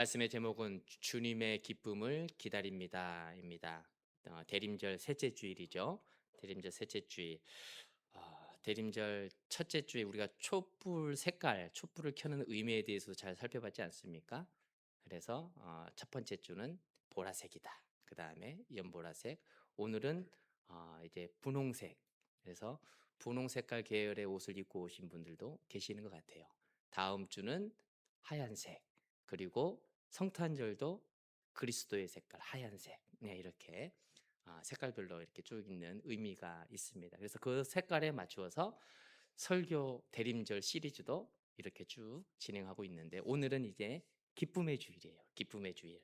말씀의 제목은 주님의 기쁨을 기다립니다입니다. 어, 대림절 셋째 주일이죠. 대림절 셋째 주일. 어, 대림절 첫째 주에 우리가 촛불 색깔, 촛불을 켜는 의미에 대해서 잘 살펴봤지 않습니까? 그래서 어, 첫 번째 주는 보라색이다. 그 다음에 연보라색. 오늘은 어, 이제 분홍색. 그래서 분홍 색깔 계열의 옷을 입고 오신 분들도 계시는 것 같아요. 다음 주는 하얀색. 그리고 성탄절도 그리스도의 색깔 하얀색. 네, 이렇게 아, 색깔별로 이렇게 쭉 있는 의미가 있습니다. 그래서 그 색깔에 맞추어서 설교 대림절 시리즈도 이렇게 쭉 진행하고 있는데 오늘은 이제 기쁨의 주일이에요. 기쁨의 주일.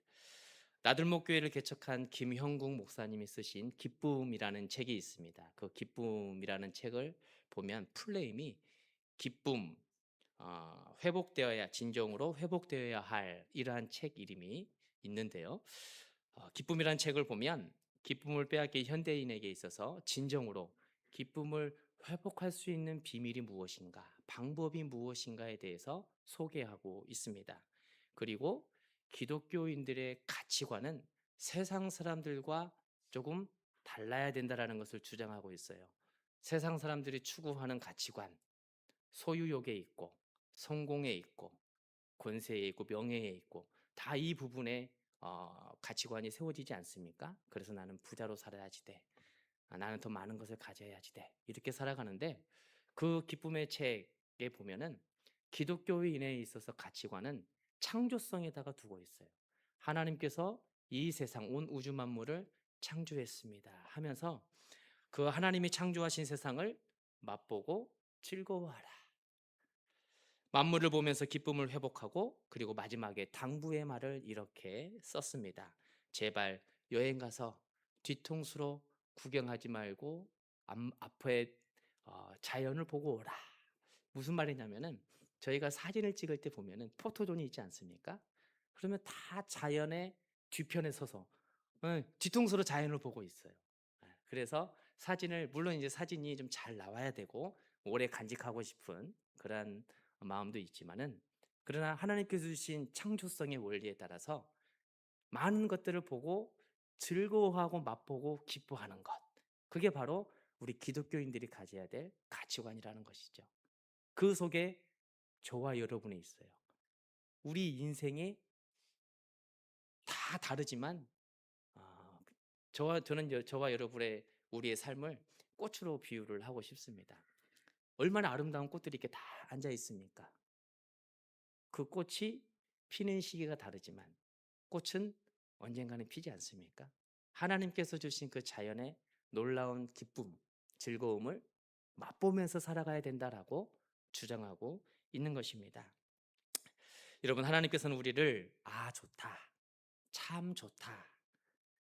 나들목 교회를 개척한 김형국 목사님이 쓰신 기쁨이라는 책이 있습니다. 그 기쁨이라는 책을 보면 플레임이 기쁨, 어, 회복되어야 진정으로 회복되어야 할 이러한 책 이름이 있는데요. 어, 기쁨이라는 책을 보면 기쁨을 빼앗긴 현대인에게 있어서 진정으로 기쁨을 회복할 수 있는 비밀이 무엇인가, 방법이 무엇인가에 대해서 소개하고 있습니다. 그리고 기독교인들의 가치관은 세상 사람들과 조금 달라야 된다라는 것을 주장하고 있어요. 세상 사람들이 추구하는 가치관, 소유욕에 있고 성공에 있고 권세에 있고 명예에 있고 다 이 부분에 어, 가치관이 세워지지 않습니까? 그래서 나는 부자로 살아야지 돼. 아, 나는 더 많은 것을 가져야지 돼. 이렇게 살아가는데 그 기쁨의 책에 보면은 기독교인에 있어서 가치관은 창조성에다가 두고 있어요. 하나님께서 이 세상 온 우주 만물을 창조했습니다. 하면서 그 하나님이 창조하신 세상을 맛보고 즐거워하라. 만물을 보면서 기쁨을 회복하고 그리고 마지막에 당부의 말을 이렇게 썼습니다. 제발 여행 가서 뒤통수로 구경하지 말고 앞, 앞에 어, 자연을 보고 오라. 무슨 말이냐면은 저희가 사진을 찍을 때 보면은 포토존이 있지 않습니까? 그러면 다 자연의 뒤편에 서서 어, 뒤통수로 자연을 보고 있어요. 아, 그래서 사진을 물론 이제 사진이 좀 잘 나와야 되고 오래 간직하고 싶은 그런 마음도 있지만은 그러나 하나님께서 주신 창조성의 원리에 따라서 많은 것들을 보고 즐거워하고 맛보고 기뻐하는 것. 그게 바로 우리 기독교인들이 가져야 될 가치관이라는 것이죠. 그 속에 저와 여러분이 있어요. 우리 인생이 다 다르지만 어, 저와 저는 여- 저와 여러분의 우리의 삶을 꽃으로 비유를 하고 싶습니다. 얼마나 아름다운 꽃들이 이렇게 다 앉아 있습니까? 그 꽃이 피는 시기가 다르지만 꽃은 언젠가는 피지 않습니까? 하나님께서 주신 그 자연의 놀라운 기쁨, 즐거움을 맛보면서 살아가야 된다라고 주장하고 있는 것입니다. 여러분, 하나님께서는 우리를 아, 좋다. 참 좋다.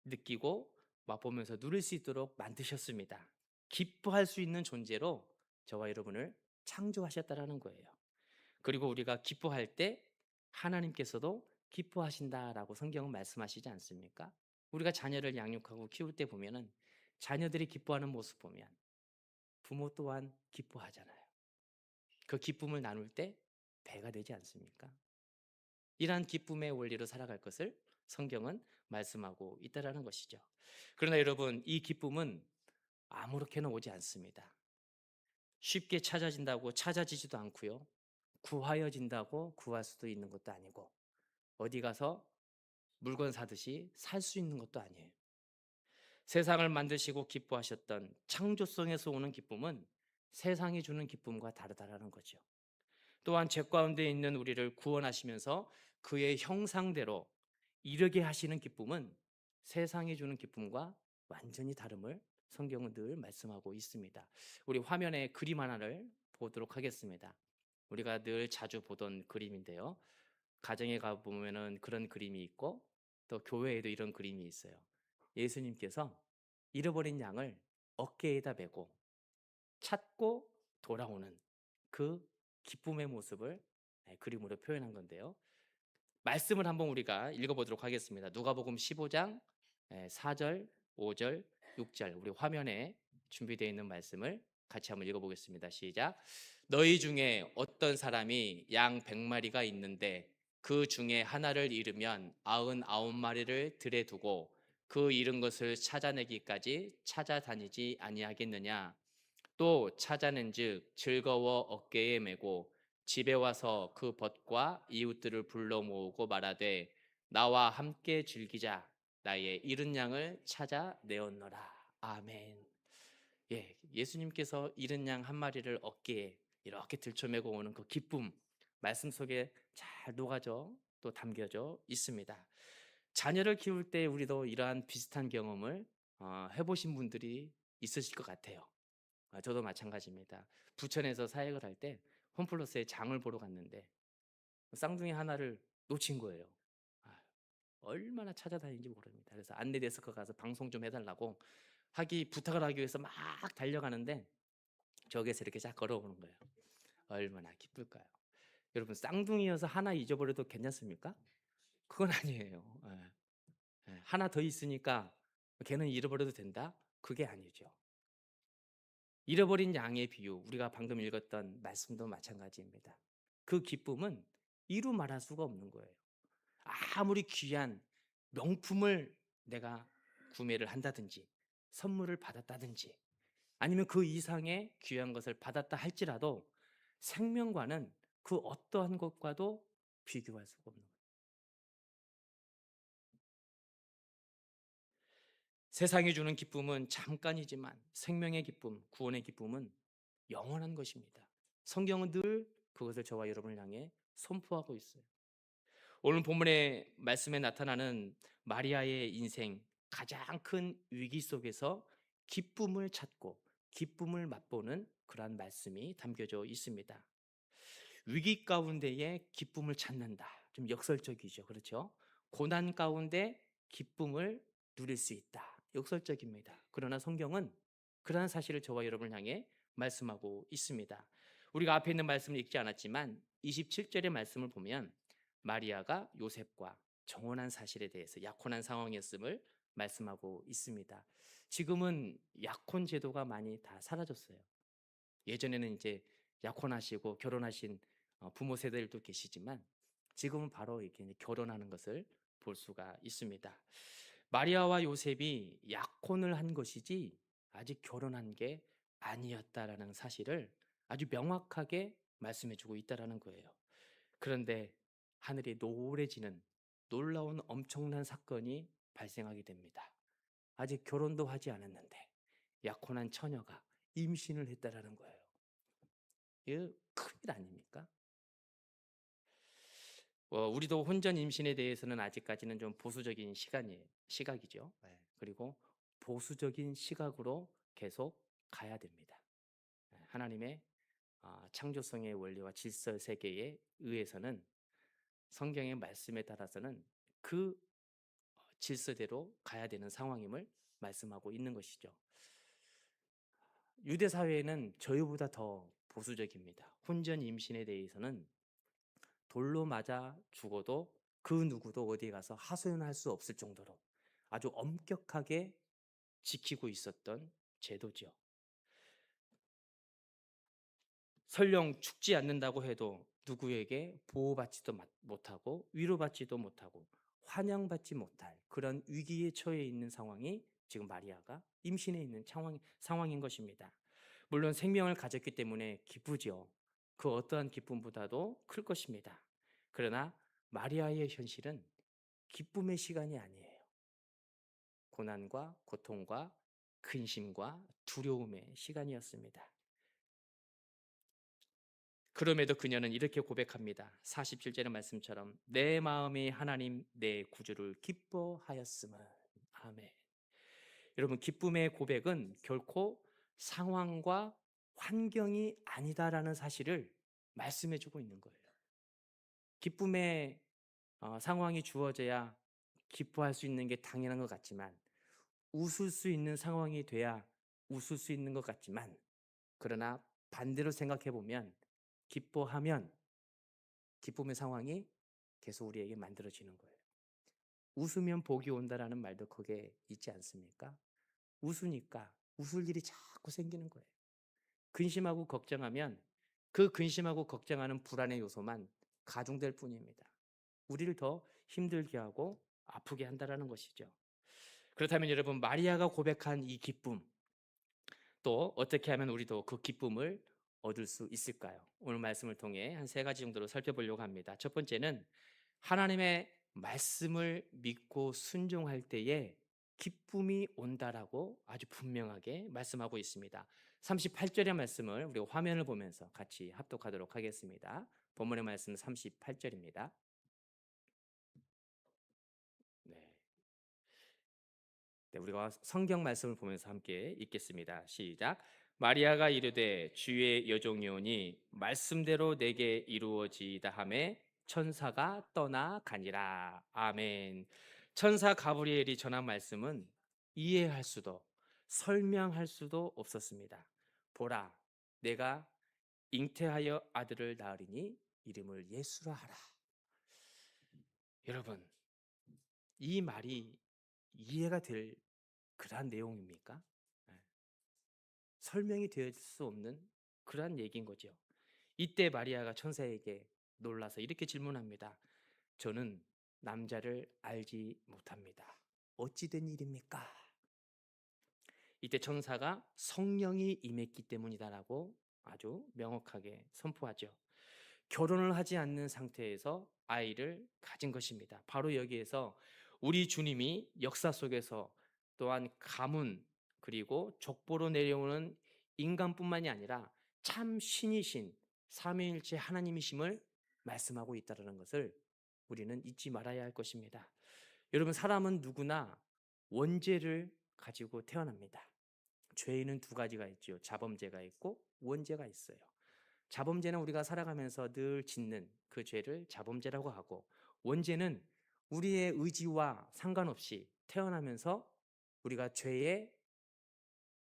느끼고 맛보면서 누릴 수 있도록 만드셨습니다. 기뻐할 수 있는 존재로 저와 여러분을 창조하셨다라는 거예요. 그리고 우리가 기뻐할 때 하나님께서도 기뻐하신다라고 성경은 말씀하시지 않습니까? 우리가 자녀를 양육하고 키울 때 보면은 자녀들이 기뻐하는 모습 보면 부모 또한 기뻐하잖아요. 그 기쁨을 나눌 때 배가 되지 않습니까? 이러한 기쁨의 원리로 살아갈 것을 성경은 말씀하고 있다라는 것이죠. 그러나 여러분, 이 기쁨은 아무렇게나 오지 않습니다. 쉽게 찾아진다고 찾아지지도 않고요. 구하여진다고 구할 수도 있는 것도 아니고 어디 가서 물건 사듯이 살 수 있는 것도 아니에요. 세상을 만드시고 기뻐하셨던 창조성에서 오는 기쁨은 세상이 주는 기쁨과 다르다라는 거죠. 또한 죄 가운데 있는 우리를 구원하시면서 그의 형상대로 이르게 하시는 기쁨은 세상이 주는 기쁨과 완전히 다름을 성경은 늘 말씀하고 있습니다. 우리 화면에 그림 하나를 보도록 하겠습니다. 우리가 늘 자주 보던 그림인데요. 가정에 가 보면은 그런 그림이 있고 또 교회에도 이런 그림이 있어요. 예수님께서 잃어버린 양을 어깨에다 메고 찾고 돌아오는 그 기쁨의 모습을 네, 그림으로 표현한 건데요. 말씀을 한번 우리가 읽어보도록 하겠습니다. 누가복음 15장 4절, 5절, 6절 우리 화면에 준비되어 있는 말씀을 같이 한번 읽어보겠습니다. 시작. 너희 중에 어떤 사람이 양 100마리가 있는데 그 중에 하나를 잃으면 아흔 아홉 마리를 들에 두고 그 잃은 것을 찾아내기까지 찾아다니지 아니하겠느냐 또 찾아낸즉 즐거워 어깨에 메고 집에 와서 그 벗과 이웃들을 불러 모으고 말하되 나와 함께 즐기자 나의 잃은 양을 찾아 내었노라 아멘 예 예수님께서 잃은 양 한 마리를 어깨에 이렇게 들쳐매고 오는 그 기쁨 말씀 속에 잘 녹아져 또 담겨져 있습니다. 자녀를 키울 때 우리도 이러한 비슷한 경험을 어, 해보신 분들이 있으실 것 같아요. 아, 저도 마찬가지입니다. 부천에서 사역을 할 때 홈플러스에 장을 보러 갔는데 쌍둥이 하나를 놓친 거예요. 아, 얼마나 찾아다니는지 모릅니다. 그래서 안내 데스크 가서 방송 좀 해달라고 하기 부탁을 하기 위해서 막 달려가는데 저기에서 이렇게 쫙 걸어오는 거예요. 얼마나 기쁠까요? 여러분 쌍둥이여서 하나 잊어버려도 괜찮습니까? 그건 아니에요. 예. 예, 하나 더 있으니까 걔는 잃어버려도 된다? 그게 아니죠. 잃어버린 양의 비유, 우리가 방금 읽었던 말씀도 마찬가지입니다. 그 기쁨은 이루 말할 수가 없는 거예요. 아무리 귀한 명품을 내가 구매를 한다든지 선물을 받았다든지 아니면 그 이상의 귀한 것을 받았다 할지라도 생명과는 그 어떠한 것과도 비교할 수가 없는 거예요. 세상이 주는 기쁨은 잠깐이지만 생명의 기쁨, 구원의 기쁨은 영원한 것입니다. 성경은 늘 그것을 저와 여러분을 향해 선포하고 있어요. 오늘 본문의 말씀에 나타나는 마리아의 인생 가장 큰 위기 속에서 기쁨을 찾고 기쁨을 맛보는 그러한 말씀이 담겨져 있습니다. 위기 가운데에 기쁨을 찾는다. 좀 역설적이죠. 그렇죠? 고난 가운데 기쁨을 누릴 수 있다. 역설적입니다. 그러나 성경은 그러한 사실을 저와 여러분을 향해 말씀하고 있습니다. 우리가 앞에 있는 말씀을 읽지 않았지만 27절의 말씀을 보면 마리아가 요셉과 정혼한 사실에 대해서 약혼한 상황이었음을 말씀하고 있습니다. 지금은 약혼 제도가 많이 다 사라졌어요. 예전에는 이제 약혼하시고 결혼하신 어, 부모 세대들도 계시지만 지금은 바로 이렇게 결혼하는 것을 볼 수가 있습니다. 마리아와 요셉이 약혼을 한 것이지 아직 결혼한 게 아니었다라는 사실을 아주 명확하게 말씀해 주고 있다라는 거예요. 그런데 하늘이 노래지는 놀라운 엄청난 사건이 발생하게 됩니다. 아직 결혼도 하지 않았는데 약혼한 처녀가 임신을 했다라는 거예요. 이거 큰일 아닙니까? 어, 우리도 혼전 임신에 대해서는 아직까지는 좀 보수적인 시간이 시각이죠. 네, 그리고 보수적인 시각으로 계속 가야 됩니다. 네, 하나님의 아, 창조성의 원리와 질서 세계에 의해서는 성경의 말씀에 따라서는 그 질서대로 가야 되는 상황임을 말씀하고 있는 것이죠. 유대 사회는 저희보다 더 보수적입니다. 혼전 임신에 대해서는 돌로 맞아 죽어도 그 누구도 어디에 가서 하소연할 수 없을 정도로 아주 엄격하게 지키고 있었던 제도죠. 설령 죽지 않는다고 해도 누구에게 보호받지도 못하고 위로받지도 못하고 환영받지 못할 그런 위기에 처해 있는 상황이 지금 마리아가 임신해 있는 상황, 상황인 것입니다. 물론 생명을 가졌기 때문에 기쁘죠. 그 어떠한 기쁨보다도 클 것입니다. 그러나 마리아의 현실은 기쁨의 시간이 아니에요. 고난과 고통과 근심과 두려움의 시간이었습니다. 그럼에도 그녀는 이렇게 고백합니다. 47절의 말씀처럼 내 마음이 하나님 내 구주를 기뻐하였음은 아멘. 여러분 기쁨의 고백은 결코 상황과 환경이 아니다라는 사실을 말씀해 주고 있는 거예요. 기쁨의 어, 상황이 주어져야 기뻐할 수 있는 게 당연한 것 같지만 웃을 수 있는 상황이 돼야 웃을 수 있는 것 같지만 그러나 반대로 생각해 보면 기뻐하면 기쁨의 상황이 계속 우리에게 만들어지는 거예요. 웃으면 복이 온다라는 말도 거기에 있지 않습니까? 웃으니까 웃을 일이 자꾸 생기는 거예요. 근심하고 걱정하면 그 근심하고 걱정하는 불안의 요소만 가중될 뿐입니다. 우리를 더 힘들게 하고 아프게 한다라는 것이죠. 그렇다면 여러분 마리아가 고백한 이 기쁨 또 어떻게 하면 우리도 그 기쁨을 얻을 수 있을까요? 오늘 말씀을 통해 한 세 가지 정도로 살펴보려고 합니다. 첫 번째는 하나님의 말씀을 믿고 순종할 때에 기쁨이 온다라고 아주 분명하게 말씀하고 있습니다. 38절의 말씀을 우리 화면을 보면서 같이 합독하도록 하겠습니다. 본문의 말씀 38절입니다. 네. 네, 우리가 성경 말씀을 보면서 함께 읽겠습니다. 시작. 마리아가 이르되 주의 여종이오니 말씀대로 내게 이루어지이다 하매 천사가 떠나 가니라. 아멘. 천사 가브리엘이 전한 말씀은 이해할 수도 설명할 수도 없었습니다. 보라, 내가 잉태하여 아들을 낳으리니 이름을 예수라 하라. 여러분, 이 말이 이해가 될 그러한 내용입니까? 네. 설명이 될 수 없는 그러한 얘기인 거죠. 이때 마리아가 천사에게 놀라서 이렇게 질문합니다. 저는 남자를 알지 못합니다. 어찌 된 일입니까? 이때 천사가 성령이 임했기 때문이다라고 아주 명확하게 선포하죠. 결혼을 하지 않는 상태에서 아이를 가진 것입니다. 바로 여기에서 우리 주님이 역사 속에서 또한 가문 그리고 족보로 내려오는 인간뿐만이 아니라 참 신이신 삼위일체 하나님이심을 말씀하고 있다는 것을 우리는 잊지 말아야 할 것입니다. 여러분 사람은 누구나 원죄를 가지고 태어납니다. 죄인은 두 가지가 있죠. 자범죄가 있고 원죄가 있어요. 자범죄는 우리가 살아가면서 늘 짓는 그 죄를 자범죄라고 하고 원죄는 우리의 의지와 상관없이 태어나면서 우리가 죄의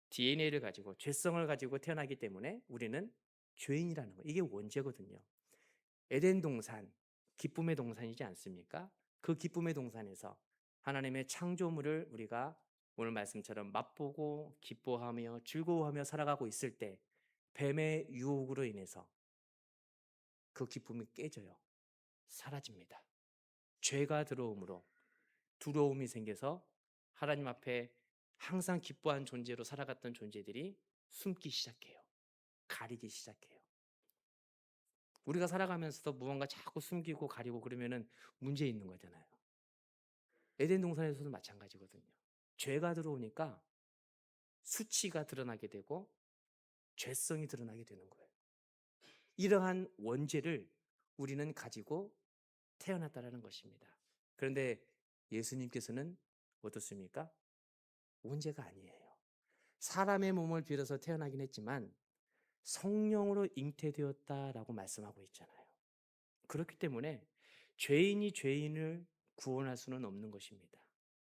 DNA를 가지고 죄성을 가지고 태어나기 때문에 우리는 죄인이라는 거. 이게 원죄거든요. 에덴 동산, 기쁨의 동산이지 않습니까? 그 기쁨의 동산에서 하나님의 창조물을 우리가 오늘 말씀처럼 맛보고 기뻐하며 즐거워하며 살아가고 있을 때 뱀의 유혹으로 인해서 그 기쁨이 깨져요. 사라집니다. 죄가 들어오므로 두려움이 생겨서 하나님 앞에 항상 기뻐한 존재로 살아갔던 존재들이 숨기 시작해요. 가리기 시작해요. 우리가 살아가면서도 무언가 자꾸 숨기고 가리고 그러면은 문제 있는 거잖아요. 에덴 동산에서도 마찬가지거든요. 죄가 들어오니까 수치가 드러나게 되고 죄성이 드러나게 되는 거예요. 이러한 원죄를 우리는 가지고 태어났다라는 것입니다. 그런데 예수님께서는 어떻습니까? 원죄가 아니에요. 사람의 몸을 빌어서 태어나긴 했지만 성령으로 잉태되었다라고 말씀하고 있잖아요. 그렇기 때문에 죄인이 죄인을 구원할 수는 없는 것입니다.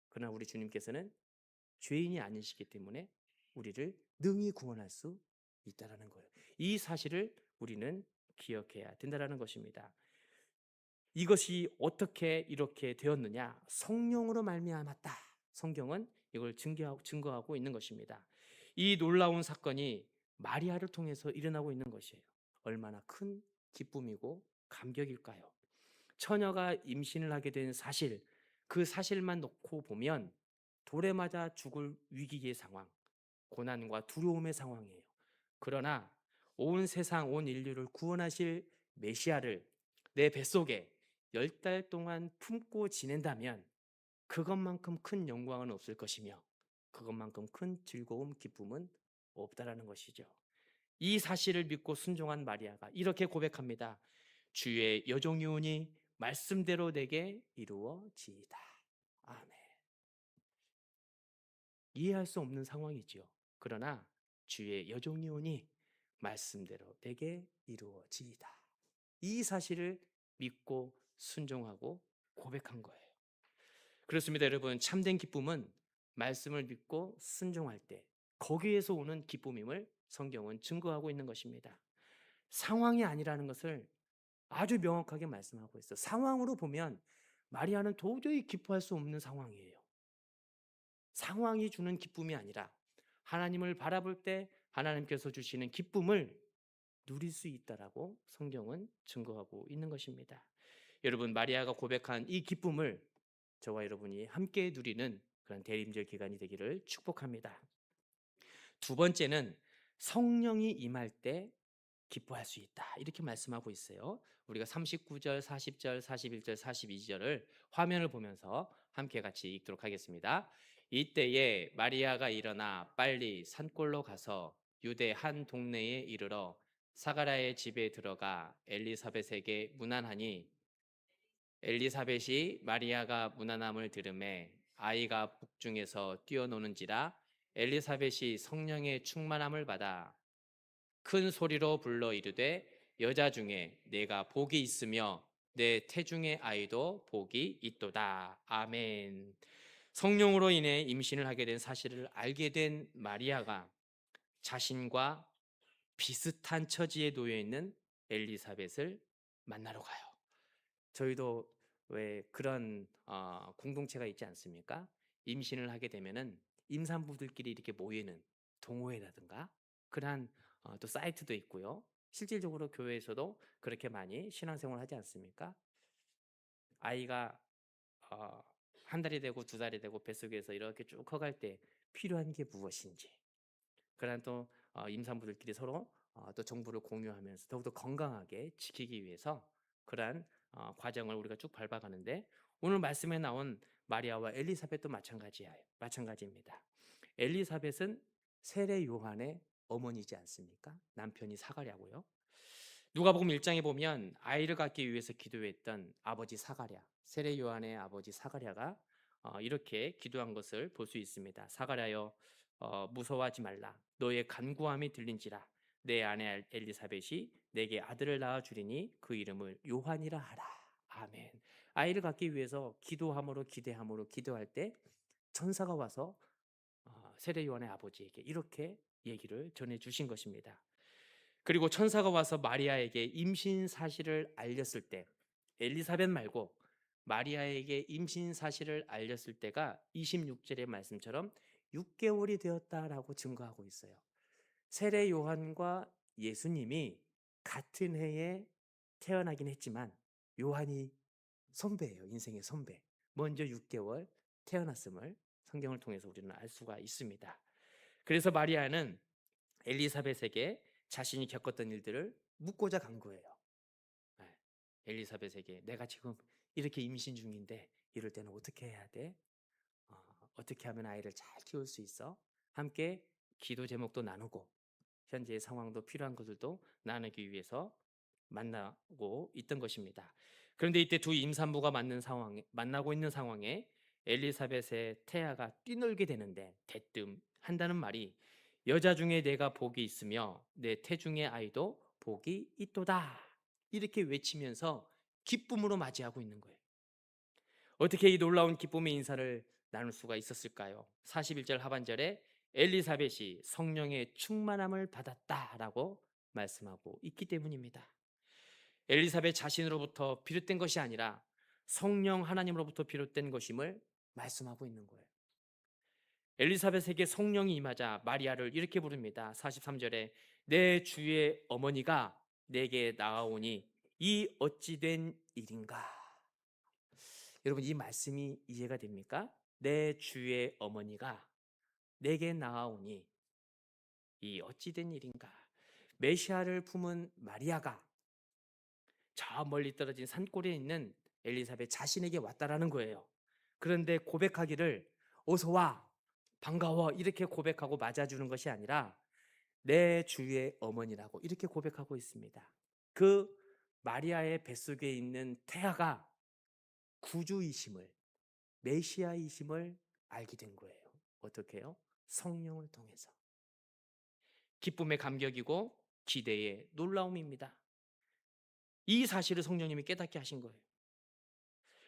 그러나 우리 주님께서는 죄인이 아니시기 때문에 우리를 능히 구원할 수 있다라는 거예요. 이 사실을 우리는 기억해야 된다라는 것입니다. 이것이 어떻게 이렇게 되었느냐? 성령으로 말미암았다. 성경은 이걸 증거하고, 증거하고 있는 것입니다. 이 놀라운 사건이 마리아를 통해서 일어나고 있는 것이에요. 얼마나 큰 기쁨이고 감격일까요? 처녀가 임신을 하게 된 사실, 그 사실만 놓고 보면 돌에 맞아 죽을 위기의 상황, 고난과 두려움의 상황이에요. 그러나 온 세상, 온 인류를 구원하실 메시아를 내 뱃속에 열 달 동안 품고 지낸다면 그것만큼 큰 영광은 없을 것이며 그것만큼 큰 즐거움, 기쁨은 없다라는 것이죠. 이 사실을 믿고 순종한 마리아가 이렇게 고백합니다. 주의 여종이오니 말씀대로 내게 이루어지이다. 아멘. 이해할 수 없는 상황이지요. 그러나 주의 여종이오니 말씀대로 내게 이루어지이다. 이 사실을 믿고 순종하고 고백한 거예요. 그렇습니다, 여러분. 참된 기쁨은 말씀을 믿고 순종할 때 거기에서 오는 기쁨임을 성경은 증거하고 있는 것입니다. 상황이 아니라는 것을 아주 명확하게 말씀하고 있어. 상황으로 보면 마리아는 도저히 기뻐할 수 없는 상황이에요. 상황이 주는 기쁨이 아니라 하나님을 바라볼 때 하나님께서 주시는 기쁨을 누릴 수 있다라고 성경은 증거하고 있는 것입니다. 여러분 마리아가 고백한 이 기쁨을 저와 여러분이 함께 누리는 그런 대림절 기간이 되기를 축복합니다. 두 번째는 성령이 임할 때 기뻐할 수 있다. 이렇게 말씀하고 있어요. 우리가 39절, 40절, 41절, 42절을 화면을 보면서 함께 같이 읽도록 하겠습니다. 이때에 마리아가 일어나 빨리 산골로 가서 유대 한 동네에 이르러 사가라의 집에 들어가 엘리사벳에게 문안하니 엘리사벳이 마리아가 문안함을 들음에 아이가 북중에서 뛰어노는지라 엘리사벳이 성령의 충만함을 받아 큰 소리로 불러 이르되 여자 중에 내가 복이 있으며 내 태중의 아이도 복이 있도다. 아멘. 성령으로 인해 임신을 하게 된 사실을 알게 된 마리아가 자신과 비슷한 처지에 놓여 있는 엘리사벳을 만나러 가요. 저희도 왜 그런 어, 공동체가 있지 않습니까? 임신을 하게 되면은 임산부들끼리 이렇게 모이는 동호회라든가 그러한 어, 또 사이트도 있고요. 실질적으로 교회에서도 그렇게 많이 신앙생활 하지 않습니까? 아이가 어, 한 달이 되고 두 달이 되고 뱃속에서 이렇게 쭉 커갈 때 필요한 게 무엇인지 그러한 또 어, 임산부들끼리 서로 어, 또 정보를 공유하면서 더욱더 건강하게 지키기 위해서 그러한 어, 과정을 우리가 쭉 밟아가는데 오늘 말씀에 나온 마리아와 엘리사벳도 마찬가지야 마찬가지입니다. 엘리사벳은 세례 요한의 어머니지 않습니까? 남편이 사가랴고요. 누가복음 1장에 보면 아이를 갖기 위해서 기도했던 아버지 사가랴, 세례 요한의 아버지 사가랴가 어, 이렇게 기도한 것을 볼 수 있습니다. 사가랴여 어, 무서워하지 말라. 너의 간구함이 들린지라. 내 아내 엘리사벳이 내게 아들을 낳아 주리니 그 이름을 요한이라 하라. 아멘. 아이를 갖기 위해서 기도함으로 기대함으로 기도할 때 천사가 와서 어, 세례 요한의 아버지에게 이렇게 얘기를 전해 주신 것입니다. 그리고 천사가 와서 마리아에게 임신 사실을 알렸을 때 엘리사벳 말고 마리아에게 임신 사실을 알렸을 때가 26절의 말씀처럼 6개월이 되었다라고 증거하고 있어요. 세례 요한과 예수님이 같은 해에 태어나긴 했지만 요한이 선배예요. 인생의 선배. 먼저 6개월 태어났음을 성경을 통해서 우리는 알 수가 있습니다. 그래서 마리아는 엘리사벳에게 자신이 겪었던 일들을 묻고자 간 거예요. 네. 엘리사벳에게 내가 지금 이렇게 임신 중인데 이럴 때는 어떻게 해야 돼? 어, 떻게 하면 아이를 잘 키울 수 있어? 함께 기도 제목도 나누고 현재의 상황도 필요한 것들도 나누기 위해서 만나고 있던 것입니다. 그런데 이때 두 임산부가 만난 상황에 만나고 있는 상황에 엘리사벳의 태아가 뛰놀게 되는데 대뜸 한다는 말이 여자 중에 내가 복이 있으며 내 태중의 아이도 복이 있도다. 이렇게 외치면서 기쁨으로 맞이하고 있는 거예요. 어떻게 이 놀라운 기쁨의 인사를 나눌 수가 있었을까요? 41절 하반절에 엘리사벳이 성령의 충만함을 받았다라고 말씀하고 있기 때문입니다. 엘리사벳 자신으로부터 비롯된 것이 아니라 성령 하나님으로부터 비롯된 것임을 말씀하고 있는 거예요. 엘리사벳에게 성령이 임하자 마리아를 이렇게 부릅니다. 43절에 내 주의 어머니가 내게 나아오니 이 어찌된 일인가? 여러분 이 말씀이 이해가 됩니까? 내 주의 어머니가 내게 나아오니 이 어찌된 일인가? 메시아를 품은 마리아가 저 멀리 떨어진 산골에 있는 엘리사벳 자신에게 왔다라는 거예요. 그런데 고백하기를 어서 와 반가워 이렇게 고백하고 맞아주는 것이 아니라 내 주의 어머니라고 이렇게 고백하고 있습니다. 그 마리아의 뱃속에 있는 태아가 구주이심을 메시아이심을 알게 된 거예요. 어떻게요? 성령을 통해서. 기쁨의 감격이고 기대의 놀라움입니다. 이 사실을 성령님이 깨닫게 하신 거예요.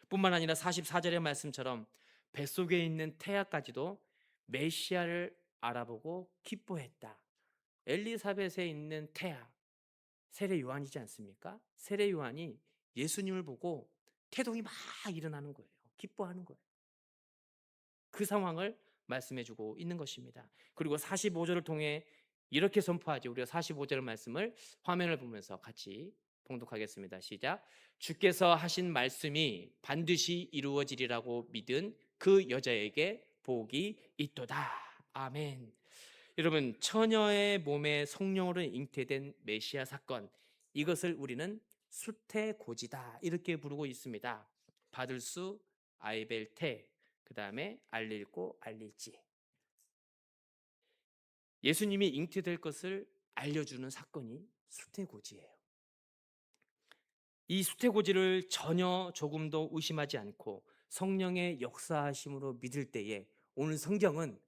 뿐만 아니라 44절의 말씀처럼 뱃속에 있는 태아까지도 메시아를 알아보고 기뻐했다. 엘리사벳에 있는 태아, 세례 요한이지 않습니까? 세례 요한이 예수님을 보고 태동이 막 일어나는 거예요. 기뻐하는 거예요. 그 상황을 말씀해 주고 있는 것입니다. 그리고 45절을 통해 이렇게 선포하죠. 우리가 45절 말씀을 화면을 보면서 같이 봉독하겠습니다. 시작. 주께서 하신 말씀이 반드시 이루어지리라고 믿은 그 여자에게 복이 있도다. 아멘. 여러분, 처녀의 몸에 성령으로 잉태된 메시아 사건 이것을 우리는 수태고지다 이렇게 부르고 있습니다. 받을 수 아이벨테 그 다음에 알릴고 알릴지 예수님이 잉태될 것을 알려주는 사건이 수태고지예요. 이 수태고지를 전혀 조금도 의심하지 않고 성령의 역사하심으로 믿을 때에 오늘 성경은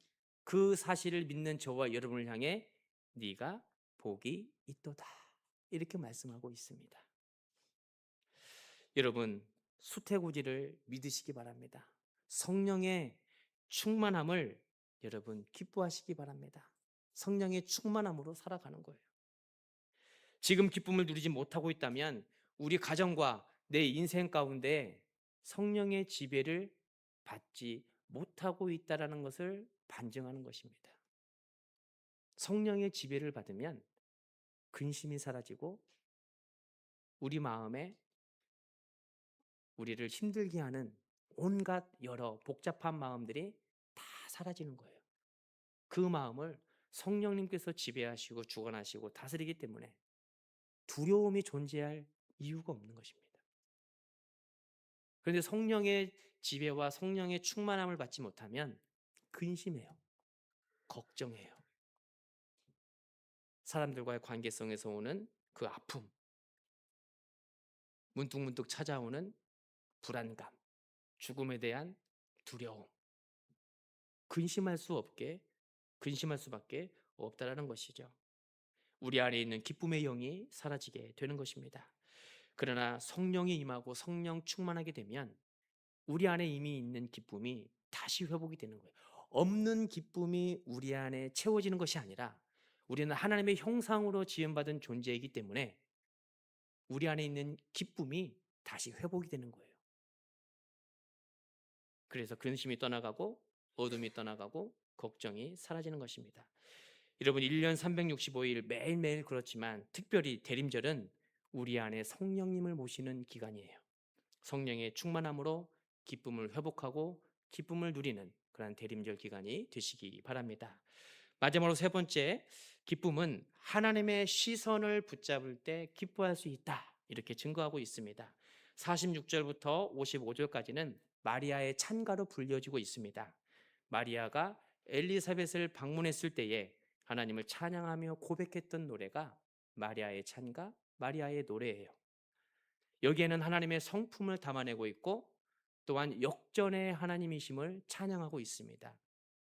그 사실을 믿는 저와 여러분을 향해 네가 복이 있도다 이렇게 말씀하고 있습니다. 여러분 수태고지를 믿으시기 바랍니다. 성령의 충만함을 여러분 기뻐하시기 바랍니다. 성령의 충만함으로 살아가는 거예요. 지금 기쁨을 누리지 못하고 있다면 우리 가정과 내 인생 가운데 성령의 지배를 받지 못하고 있다라는 것을 반증하는 것입니다. 성령의 지배를 받으면 근심이 사라지고 우리 마음에 우리를 힘들게 하는 온갖 여러 복잡한 마음들이 다 사라지는 거예요. 그 마음을 성령님께서 지배하시고 주관하시고 다스리기 때문에 두려움이 존재할 이유가 없는 것입니다. 그런데 성령의 지배와 성령의 충만함을 받지 못하면 근심해요. 걱정해요. 사람들과의 관계성에서 오는 그 아픔, 문득문득 찾아오는 불안감, 죽음에 대한 두려움, 근심할 수 없게, 근심할 수밖에 없다라는 것이죠. 우리 안에 있는 기쁨의 영이 사라지게 되는 것입니다. 그러나 성령이 임하고 성령 충만하게 되면 우리 안에 이미 있는 기쁨이 다시 회복이 되는 거예요. 없는 기쁨이 우리 안에 채워지는 것이 아니라 우리는 하나님의 형상으로 지음받은 존재이기 때문에 우리 안에 있는 기쁨이 다시 회복이 되는 거예요. 그래서 근심이 떠나가고 어둠이 떠나가고 걱정이 사라지는 것입니다. 여러분 1년 365일 매일매일 그렇지만 특별히 대림절은 우리 안에 성령님을 모시는 기간이에요. 성령의 충만함으로 기쁨을 회복하고 기쁨을 누리는 그런 대림절 기간이 되시기 바랍니다. 마지막으로 세 번째 기쁨은 하나님의 시선을 붙잡을 때 기뻐할 수 있다. 이렇게 증거하고 있습니다. 46절부터 55절까지는 마리아의 찬가로 불려지고 있습니다. 마리아가 엘리사벳을 방문했을 때에 하나님을 찬양하며 고백했던 노래가 마리아의 찬가, 마리아의 노래예요. 여기에는 하나님의 성품을 담아내고 있고 또한 역전의 하나님이심을 찬양하고 있습니다.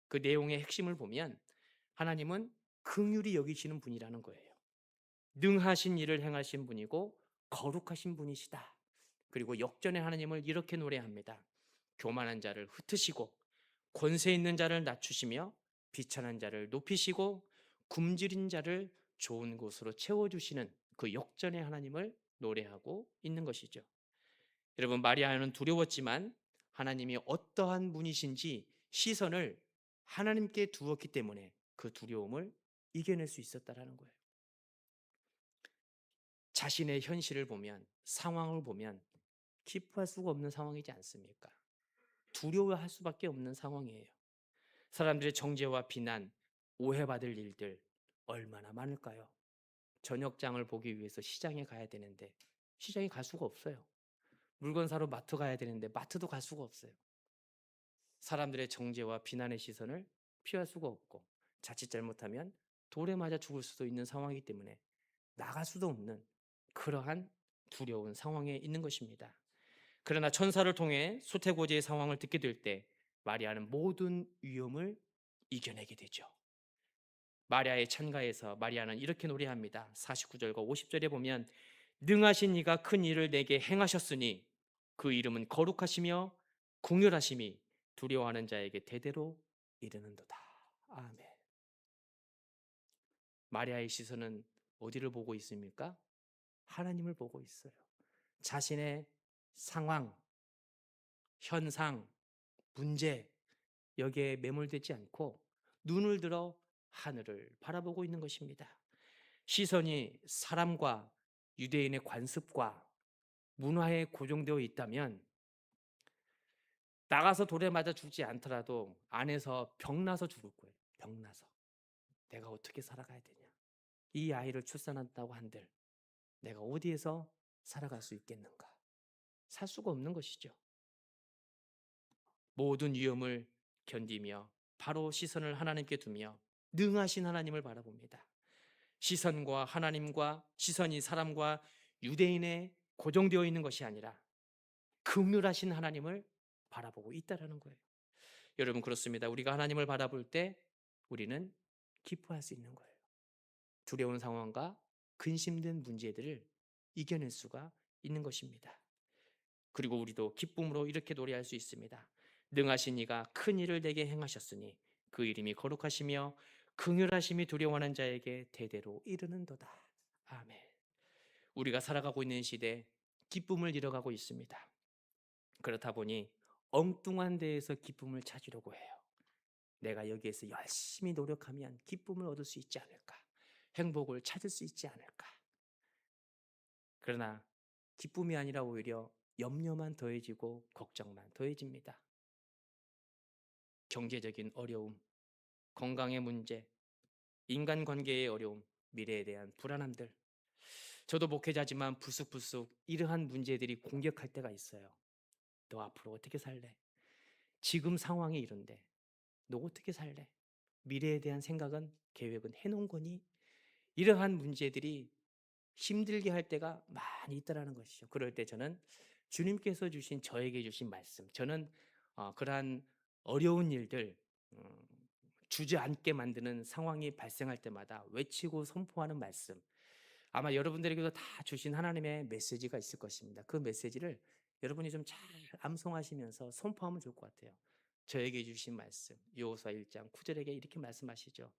그 내용의 핵심을 보면 하나님은 긍휼히 여기시는 분이라는 거예요. 능하신 일을 행하신 분이고 거룩하신 분이시다. 그리고 역전의 하나님을 이렇게 노래합니다. 교만한 자를 흩으시고 권세 있는 자를 낮추시며 비천한 자를 높이시고 굶주린 자를 좋은 곳으로 채워주시는 그 역전의 하나님을 노래하고 있는 것이죠. 여러분 마리아는 두려웠지만 하나님이 어떠한 분이신지 시선을 하나님께 두었기 때문에 그 두려움을 이겨낼 수 있었다라는 거예요. 자신의 현실을 보면 상황을 보면 기뻐할 수가 없는 상황이지 않습니까? 두려워할 수밖에 없는 상황이에요. 사람들의 정죄와 비난, 오해받을 일들 얼마나 많을까요? 저녁장을 보기 위해서 시장에 가야 되는데 시장에 갈 수가 없어요. 물건 사러 마트 가야 되는데 마트도 갈 수가 없어요. 사람들의 정죄와 비난의 시선을 피할 수가 없고 자칫 잘못하면 돌에 맞아 죽을 수도 있는 상황이기 때문에 나갈 수도 없는 그러한 두려운 상황에 있는 것입니다. 그러나 천사를 통해 수태고지의 상황을 듣게 될 때 마리아는 모든 위험을 이겨내게 되죠. 마리아의 찬가에서 마리아는 이렇게 노래합니다. 49절과 50절에 보면 능하신 이가 큰 일을 내게 행하셨으니 그 이름은 거룩하시며 궁휼하심이 두려워하는 자에게 대대로 이르는도다. 아멘. 마리아의 시선은 어디를 보고 있습니까? 하나님을 보고 있어요. 자신의 상황, 현상, 문제 여기에 매몰되지 않고 눈을 들어 하늘을 바라보고 있는 것입니다. 시선이 사람과 유대인의 관습과 문화에 고정되어 있다면 나가서 돌에 맞아 죽지 않더라도 안에서 병나서 죽을 거예요. 병나서. 내가 어떻게 살아가야 되냐. 이 아이를 출산한다고 한들 내가 어디에서 살아갈 수 있겠는가. 살 수가 없는 것이죠. 모든 위험을 견디며 바로 시선을 하나님께 두며 능하신 하나님을 바라봅니다. 시선과 하나님과 시선이 사람과 유대인에 고정되어 있는 것이 아니라 긍휼하신 하나님을 바라보고 있다라는 거예요. 여러분 그렇습니다. 우리가 하나님을 바라볼 때 우리는 기뻐할 수 있는 거예요. 두려운 상황과 근심된 문제들을 이겨낼 수가 있는 것입니다. 그리고 우리도 기쁨으로 이렇게 노래할 수 있습니다. 능하신 이가 큰 일을 내게 행하셨으니 그 이름이 거룩하시며 긍휼하심이 두려워하는 자에게 대대로 이르는도다. 아멘. 우리가 살아가고 있는 시대 기쁨을 잃어가고 있습니다. 그렇다 보니 엉뚱한 데에서 기쁨을 찾으려고 해요. 내가 여기에서 열심히 노력하면 기쁨을 얻을 수 있지 않을까? 행복을 찾을 수 있지 않을까? 그러나 기쁨이 아니라 오히려 염려만 더해지고 걱정만 더해집니다. 경제적인 어려움, 건강의 문제, 인간관계의 어려움, 미래에 대한 불안함들. 저도 목회자지만 불쑥불쑥 이러한 문제들이 공격할 때가 있어요. 너 앞으로 어떻게 살래? 지금 상황이 이런데 너 어떻게 살래? 미래에 대한 생각은 계획은 해놓은 거니? 이러한 문제들이 힘들게 할 때가 많이 있다라는 것이죠. 그럴 때 저는 주님께서 주신 저에게 주신 말씀, 저는 어, 그러한 어려운 일들 음, 주저앉게 만드는 상황이 발생할 때마다 외치고 선포하는 말씀. 아마 여러분들에게도 다 주신 하나님의 메시지가 있을 것입니다. 그 메시지를 여러분이 좀 잘 암송하시면서 선포하면 좋을 것 같아요. 저에게 주신 말씀, 요호수아 1장 9절에게 이렇게 말씀하시죠.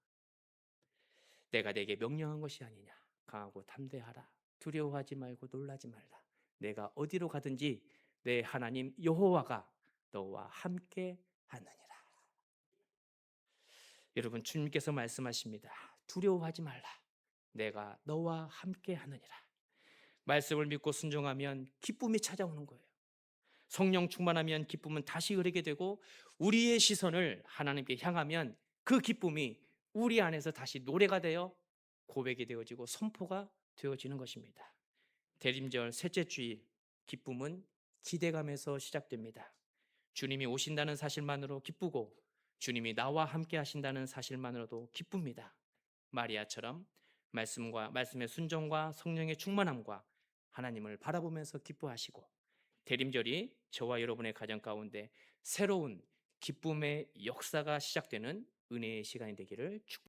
내가 내게 명령한 것이 아니냐. 강하고 담대하라. 두려워하지 말고 놀라지 말라. 내가 어디로 가든지 내 하나님 여호와가 너와 함께 하느니라. 여러분 주님께서 말씀하십니다. 두려워하지 말라. 내가 너와 함께 하느니라. 말씀을 믿고 순종하면 기쁨이 찾아오는 거예요. 성령 충만하면 기쁨은 다시 흐르게 되고 우리의 시선을 하나님께 향하면 그 기쁨이 우리 안에서 다시 노래가 되어 고백이 되어지고 선포가 되어지는 것입니다. 대림절 셋째 주일 기쁨은 기대감에서 시작됩니다. 주님이 오신다는 사실만으로 기쁘고 주님이 나와 함께 하신다는 사실만으로도 기쁩니다. 마리아처럼 말씀과 말씀의 순종과 성령의 충만함과 하나님을 바라보면서 기뻐하시고 대림절이 저와 여러분의 가정 가운데 새로운 기쁨의 역사가 시작되는 은혜의 시간이 되기를 축복합니다.